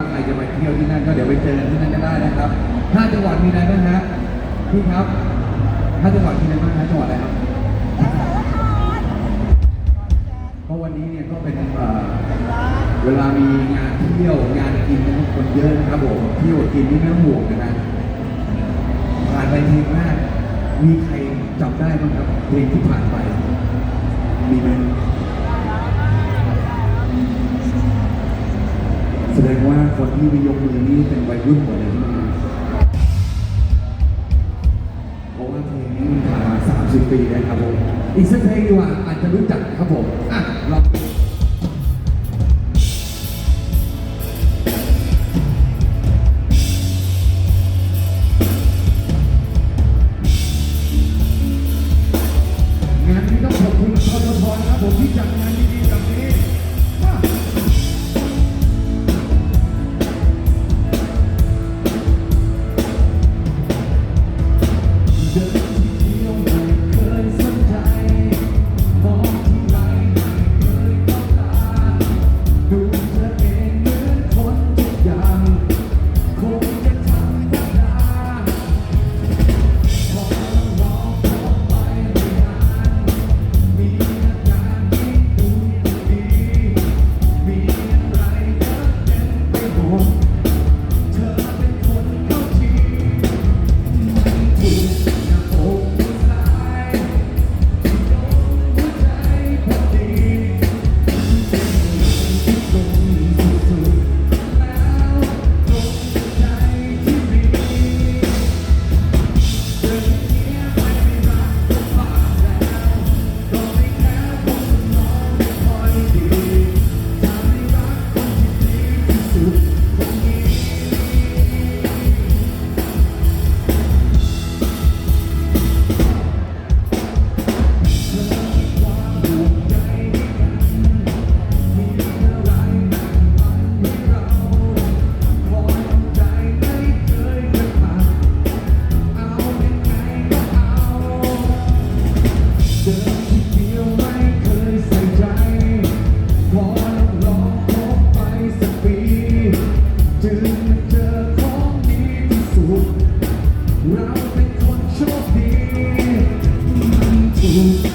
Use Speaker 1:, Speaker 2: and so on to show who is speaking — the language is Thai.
Speaker 1: ใครจะไปเที่ยวที่นั่นก็เดี๋ยวไปเจอกันที่นั่นก็ได้นะครับห้าจังหวัดมีอะไรบ้างฮะพี่ครับห้าจังหวัดมีอะไรบ้างฮะจังหวัดอะไรครับเพราะวันนี้เนี่ยก็เป็นเอ่อเวลามีงานเที่ยวงานกินนะครับคนเยอะนะครับผมเที่ยวกินนี่ไม่ต้องห่วงนะครับผ่านไปเพลงแรกมีใครจำได้บ้างครับเพลงที่ผ่านไปมีไหม แสดงว่าคนที่มียกมือนี่เป็นวัยรุ่นหมดเลยใช่ไหมครับเพราะว่าเพลงนี้มันผ่านมา30 ปีแล้วครับผม อีกสักเพลงดีกว่าอาจจะรู้จักครับผม อะลองงานนี้ต้องขอบคุณทททนะครับผมที่จัดงานดีๆแบบนี้ เราเป็นคนโชคดีมันถูก